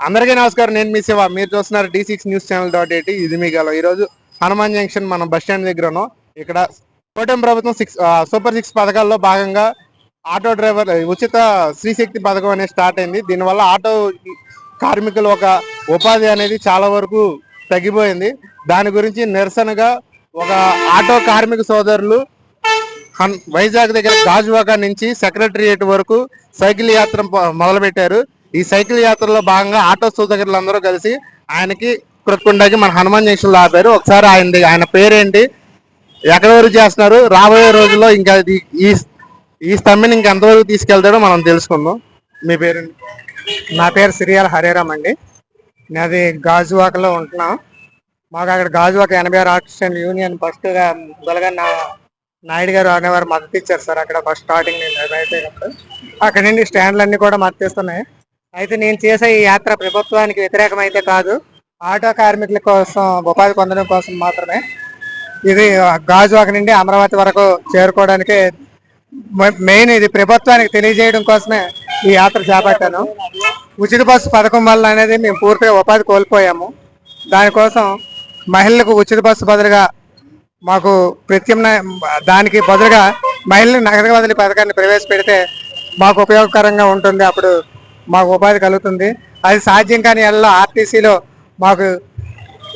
అందరికీ నమస్కారం. నేను మీ శివ. మీరు చూస్తున్నారు D six news channel dot eighty ఇది మీ గల. ఈరోజు హనుమాన్ జంక్షన్ మనం బస్ స్టాండ్ దగ్గర ఉన్నాం ఇక్కడ కోటం ప్రభుత్వం సిక్స్ సూపర్ సిక్స్ పథకాల్లో భాగంగా ఆటో డ్రైవర్ ఉచిత శ్రీశక్తి పథకం అనేది స్టార్ట్ అయింది. దీనివల్ల ఆటో కార్మికులు ఒక ఉపాధి అనేది చాలా వరకు తగ్గిపోయింది. దాని గురించి నిరసనగా ఒక ఆటో కార్మిక సోదరులు హన్- వైజాగ్ దగ్గర గాజువాక నుంచి సెక్రటరియేట్ వరకు సైకిల్ యాత్ర మొదలుపెట్టారు. ఈ సైకిల్ యాత్రలో భాగంగా ఆటో సోదరులు అందరూ కలిసి ఆయనకి కృతకుండాకి మన హనుమాన్ జంక్షన్ ఆపారు. ఒకసారి ఆయన ఆయన పేరేంటి? ఎక్కడ వరకు చేస్తున్నారు? రాబోయే రోజుల్లో ఇంకా ఈ ఈ స్తంభిని ఇంకా ఎంతవరకు తీసుకెళ్తాడో మనం తెలుసుకుందాం. మీ పేరు నా పేరు సిరియాల హరేరామ్ అండి. నాది గాజువాకలో ఉంటున్నాం. మాకు అక్కడ గాజువాక ఎనభై ఆరు యూనియన్ ఫస్ట్గా మొదలుగా నా నాయుడు గారు అనేవారు మద్దతు ఇచ్చారు సార్ అక్కడ ఫస్ట్ స్టార్టింగ్ నేను అక్కడ నుండి స్టాండ్లు అన్నీ కూడా మద్దతిస్తున్నాయి అయితే నేను చేసే ఈ యాత్ర ప్రభుత్వానికి వ్యతిరేకమైతే కాదు. ఆటో కార్మికుల కోసం ఉపాధి పొందడం కోసం మాత్రమే. ఇది గాజువాక నుండి అమరావతి వరకు చేరుకోవడానికి మె- మెయిన్ ఇది ప్రభుత్వానికి తెలియజేయడం కోసమే ఈ యాత్ర చేపట్టాను. ఉచిత బస్సు పథకం వల్ల అనేది మేము పూర్తిగా ఉపాధి కోల్పోయాము. దానికోసం మహిళలకు ఉచిత బస్సు బదులుగా మాకు ప్రత్యామ్నాయ దానికి బదులుగా మహిళలకు నగదు బదిలీ పథకాన్ని ప్రవేశపెడితే మాకు ఉపయోగకరంగా ఉంటుంది. అప్పుడు మాకు ఉపాధి కలుగుతుంది. అది సాధ్యం కానీ ఎల్ల ఆర్టీసీలో మాకు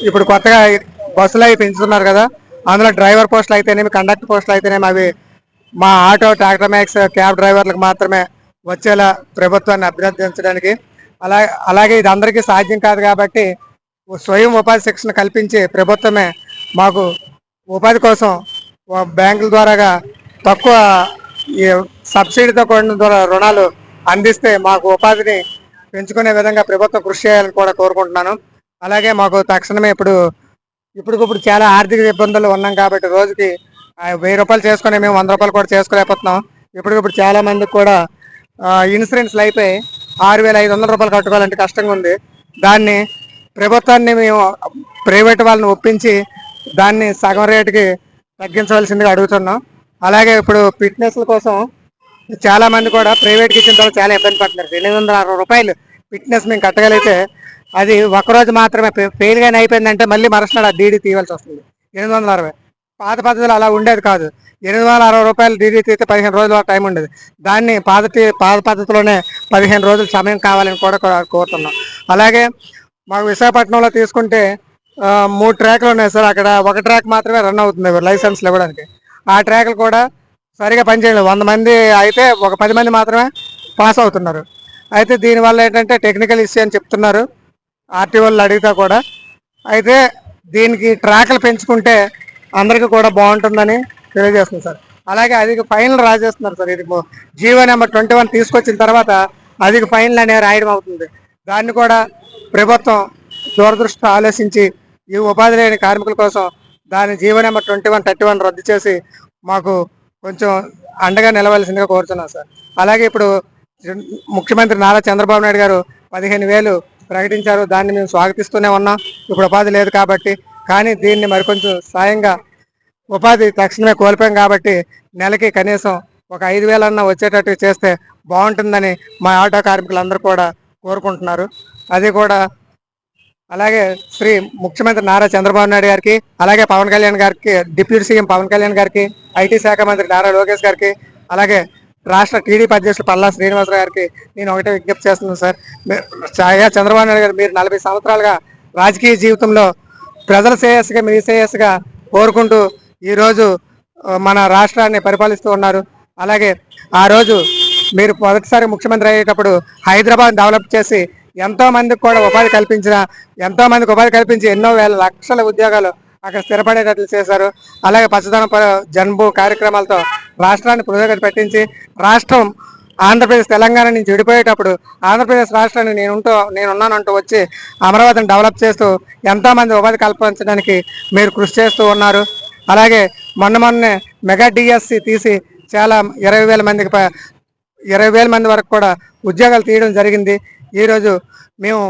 ఇప్పుడు కొత్తగా బస్సులు అవి పెంచుతున్నారు కదా అందులో డ్రైవర్ పోస్టులు అయితేనేమి కండక్టర్ పోస్టులు అయితేనేమి అవి మా ఆటో ట్రాక్టర్ మ్యాక్స్ క్యాబ్ డ్రైవర్లకు మాత్రమే వచ్చేలా ప్రభుత్వాన్ని అభ్యర్థించడానికి. అలా అలాగే ఇది అందరికీ సాధ్యం కాదు కాబట్టి స్వయం ఉపాధి శిక్షణ కల్పించి ప్రభుత్వమే మాకు ఉపాధి కోసం బ్యాంకుల ద్వారాగా తక్కువ ఈ సబ్సిడీతో కూడిన ద్వారా రుణాలు అందిస్తే మాకు ఉపాధిని పెంచుకునే విధంగా ప్రభుత్వం కృషి చేయాలని కూడా కోరుకుంటున్నాను. అలాగే మాకు తక్షణమే ఇప్పుడు ఇప్పటికప్పుడు చాలా ఆర్థిక ఇబ్బందులు ఉన్నాం కాబట్టి రోజుకి వెయ్యి రూపాయలు చేసుకుని మేము వంద రూపాయలు కూడా చేసుకోలేకపోతున్నాం. ఇప్పటికప్పుడు చాలా మందికి కూడా ఇన్సూరెన్స్లు అయిపోయి ఆరు వేల ఐదు వందల రూపాయలు కట్టుకోవాలంటే కష్టంగా ఉంది. దాన్ని ప్రభుత్వాన్ని మేము ప్రైవేట్ వాళ్ళని ఒప్పించి దాన్ని సగం రేటుకి తగ్గించవలసిందిగా అడుగుతున్నాం. అలాగే ఇప్పుడు ఫిట్నెస్ల కోసం చాలా మంది కూడా ప్రైవేట్కి ఇచ్చిన తర్వాత చాలా ఇబ్బంది పడుతున్నారు. ఎనిమిది వందల అరవై రూపాయలు ఫిట్నెస్ మేము కట్టగలిగితే అది ఒకరోజు మాత్రమే ఫెయిల్గానే అయిపోయిందంటే మళ్ళీ మరుసనాడు ఆ డీడీ తీయవలసి వస్తుంది. ఎనిమిది వందల అరవై. పాత పద్ధతిలో అలా ఉండేది కాదు. ఎనిమిది వందల అరవై రూపాయలు డీడీ తీస్తే పదిహేను రోజుల టైం ఉండేది. దాన్ని పాత టీ- పాత పద్ధతిలోనే పదిహేను రోజులు సమయం కావాలని కూడా కోరుతున్నాం. అలాగే మాకు విశాఖపట్నంలో తీసుకుంటే మూడు ట్రాక్లు ఉన్నాయి సార్. అక్కడ ఒక ట్రాక్ మాత్రమే రన్ అవుతుంది. లైసెన్స్లు ఇవ్వడానికి. ఆ ట్రాక్లు కూడా సరిగా పనిచేయలేదు. వంద మంది అయితే ఒక పది మంది మాత్రమే పాస్ అవుతున్నారు. అయితే దీనివల్ల ఏంటంటే టెక్నికల్ ఇష్యూ అని చెప్తున్నారు. ఆర్టీఓలు అడిగితే కూడా. అయితే దీనికి ట్రాక్లు పెంచుకుంటే అందరికీ కూడా బాగుంటుందని తెలియజేస్తుంది సార్. అలాగే అది ఫైనల్ రాజేస్తున్నారు సార్. ఇది జీవో నెంబర్ ట్వంటీ వన్ తీసుకొచ్చిన తర్వాత అది ఫైనల్ అనేవి రాయడం అవుతుంది. దాన్ని కూడా ప్రభుత్వం దూరదృష్టి ఆలోచించి ఈ ఉపాధి లేని కార్మికుల కోసం దాని GO number twenty one thirty one రద్దు చేసి మాకు కొంచెం అండగా నిలవలసిందిగా కోరుతున్నాం సార్. అలాగే ఇప్పుడు ముఖ్యమంత్రి నారా చంద్రబాబు నాయుడు గారు పదిహేను వేలు ప్రకటించారు. దాన్ని మేము స్వాగతిస్తూనే ఉన్నాం. ఇప్పుడు ఉపాధి లేదు కాబట్టి. కానీ దీన్ని మరికొంచెం సాయంగా ఉపాధి తక్షణమే కోల్పోయాం కాబట్టి నెలకి కనీసం ఒక ఐదు వేలన్నా వచ్చేటట్టు చేస్తే బాగుంటుందని మా ఆటో కార్మికులందరూ కూడా కోరుకుంటున్నారు. అది కూడా అలాగే శ్రీ ముఖ్యమంత్రి నారా చంద్రబాబు నాయుడు గారికి అలాగే పవన్ కళ్యాణ్ గారికి డిప్యూటీ సీఎం పవన్ కళ్యాణ్ గారికి ఐటీ శాఖ మంత్రి నారా లోకేష్ గారికి అలాగే రాష్ట్ర టీడీపీ అధ్యక్షులు పల్లా శ్రీనివాసరావు గారికి నేను ఒకటే విజ్ఞప్తి చేస్తున్నాను సార్. మీ- చంద్రబాబు నాయుడు గారు మీరు నలభై సంవత్సరాలుగా రాజకీయ జీవితంలో ప్రజల శ్రేయస్సుగా మీ శ్రేయస్సుగా కోరుకుంటూ ఈరోజు మన రాష్ట్రాన్ని పరిపాలిస్తూ ఉన్నారు. అలాగే ఆ రోజు మీరు మొదటిసారి ముఖ్యమంత్రి అయ్యేటప్పుడు హైదరాబాద్ డెవలప్ చేసి ఎంతో మందికి కూడా ఉపాధి కల్పించిన ఎంతో మందికి ఉపాధి కల్పించి ఎన్నో వేల లక్షల ఉద్యోగాలు అక్కడ స్థిరపడేటట్లు చేశారు. అలాగే పచ్చదనం జన్బు కార్యక్రమాలతో రాష్ట్రాన్ని పురోగతి పెట్టించి రాష్ట్రం ఆంధ్రప్రదేశ్ తెలంగాణ నుంచి విడిపోయేటప్పుడు ఆంధ్రప్రదేశ్ రాష్ట్రాన్ని నేను ఉంటూ నేను వచ్చి అమరావతిని డెవలప్ చేస్తూ ఎంతో మంది ఉపాధి కల్పించడానికి మీరు కృషి చేస్తూ ఉన్నారు. అలాగే మొన్న మొన్నే మెగా డిఎస్సి తీసి చాలా ఇరవై వేల మందికి ఇరవై వేల మంది వరకు కూడా ఉద్యోగాలు తీయడం జరిగింది. ఈరోజు మేము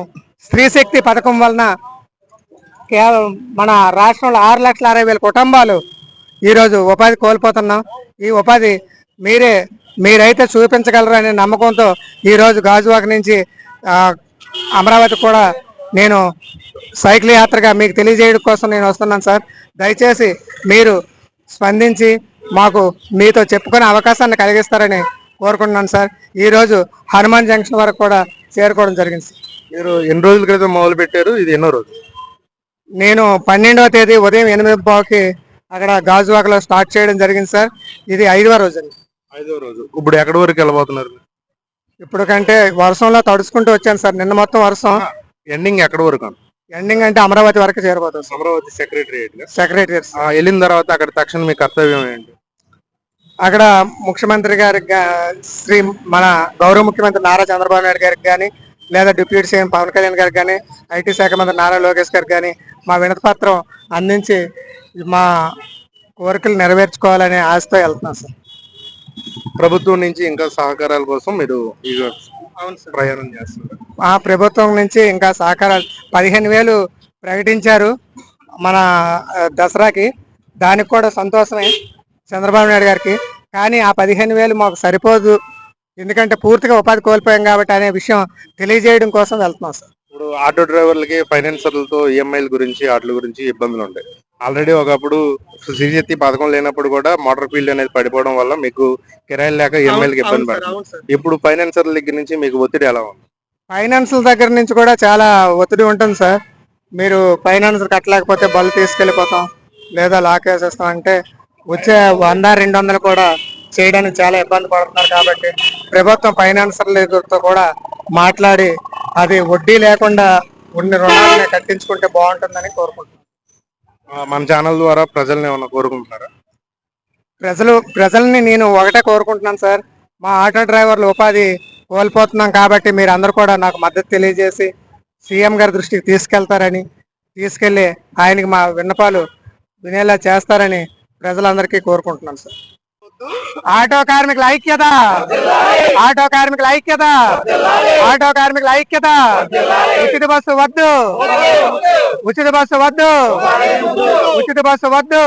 స్త్రీశక్తి పథకం వలన కేవలం మన రాష్ట్రంలో ఆరు లక్షల అరవై వేల కుటుంబాలు ఈరోజు ఉపాధి కోల్పోతున్నాం. ఈ ఉపాధి మీరే మీరైతే చూపించగలరు అనే నమ్మకంతో ఈరోజు గాజువాక నుంచి అమరావతి కూడా నేను సైకిల్ యాత్రగా మీకు తెలియజేయడం కోసం నేను వస్తున్నాను సార్. దయచేసి మీరు స్పందించి మాకు మీతో చెప్పుకునే అవకాశాన్ని కలిగిస్తారని కోరుకుంటున్నాను సార్. ఈరోజు హనుమాన్ జంక్షన్ వరకు కూడా చేరుకోవడం జరిగింది. మీరు ఎన్ని రోజుల క్రితం మొదలు పెట్టారు? ఇది ఎన్నో రోజు నేను పన్నెండవ తేదీ ఉదయం ఎనిమిది పావుకి అక్కడ గాజువాకలో స్టార్ట్ చేయడం జరిగింది సార్. ఇది ఐదవ రోజు అండి ఐదో రోజు. ఇప్పుడు ఎక్కడి వరకు వెళ్ళబోతున్నారు ఇప్పుడు కంటే వర్షంలో తడుచుకుంటూ వచ్చాను సార్. నిన్న మొత్తం వర్షం. ఎండింగ్ ఎక్కడి వరకు? ఎండింగ్ అంటే అమరావతి వరకు చేరబోతుంది అమరావతి సెక్రటరియట్ సెక్రటరీ వెళ్ళిన తర్వాత అక్కడ తక్షణ మీ కర్తవ్యం ఏంటి? అక్కడ ముఖ్యమంత్రి గారికి శ్రీ మన గౌరవ ముఖ్యమంత్రి నారా చంద్రబాబు నాయుడు గారికి కానీ లేదా డిప్యూటీ సీఎం పవన్ కళ్యాణ్ గారికి కానీ ఐటీ శాఖ మంత్రి నారా లోకేష్ గారికి కానీ మా వినతి పత్రం అందించి మా కోరికలు నెరవేర్చుకోవాలనే ఆశతో వెళ్తున్నాం సార్. ప్రభుత్వం నుంచి ఇంకా సహకారాల కోసం మీరు ప్రయాణం చేస్తున్నారు. ఆ ప్రభుత్వం నుంచి ఇంకా సహకారాలు పదిహేను వేలు ప్రకటించారు మన దసరాకి. దానికి కూడా సంతోషమే. చంద్రబాబు నాయుడు గారికి. కానీ ఆ పదిహేను వేలు మాకు సరిపోదు. ఎందుకంటే పూర్తిగా ఉపాధి కోల్పోయాం కాబట్టి అనే విషయం తెలియజేయడం కోసం వెళ్తున్నాం సార్. ఇప్పుడు ఆటో డ్రైవర్లకి ఫైనాన్సర్లతో ఈఎంఐల గురించి వాటి గురించి ఇబ్బందులు ఉంటాయి. ఆల్రెడీ ఒకప్పుడు సిజిఎత్తి పథకం లేనప్పుడు కూడా మోటార్ ఫీల్డ్ అనేది పడిపోవడం వల్ల మీకు కిరాయిలు లేక ఈఎంఐలకి ఇబ్బంది పడుతుంది ఇప్పుడు ఫైనాన్సర్ల దగ్గర నుంచి మీకు ఒత్తిడి ఎలా ఉంది? ఫైనాన్స్ దగ్గర నుంచి కూడా చాలా ఒత్తిడి ఉంటుంది సార్. మీరు ఫైనాన్స్ కట్టలేకపోతే బళ్ళు తీసుకెళ్ళిపోతాం లేదా లాక్ వేసేస్తాం అంటే వచ్చే వంద రెండు వందలు కూడా చేయడానికి చాలా ఇబ్బంది పడుతున్నారు కాబట్టి ప్రభుత్వం ఫైనాన్సర్లతో కూడా మాట్లాడి అది వడ్డీ లేకుండా ఉన్న రుణాలని కట్టించుకుంటే బాగుంటుందని కోరుకుంటున్నాను మన ఛానల్ ద్వారా ప్రజల్ని ఏమైనా కోరుకుంటున్నారా? ప్రజలు ప్రజల్ని నేను ఒకటే కోరుకుంటున్నాను సార్. మా ఆటో డ్రైవర్లు ఉపాధి కోల్పోతున్నాం కాబట్టి మీరు అందరూ కూడా నాకు మద్దతు తెలియజేసి సీఎం గారి దృష్టికి తీసుకెళ్తారని తీసుకెళ్ళి ఆయనకి మా విన్నపాలు వినేలా చేస్తారని ప్రజలందరికీ కోరుకుంటున్నాను సార్. ఆటో కార్మికుల ఐక్యత! ఆటో కార్మికుల ఐక్యత! ఆటో కార్మికుల ఐక్యత! ఉచిత బస్సు వద్దు! ఉచిత బస్సు వద్దు! ఉచిత బస్సు వద్దు!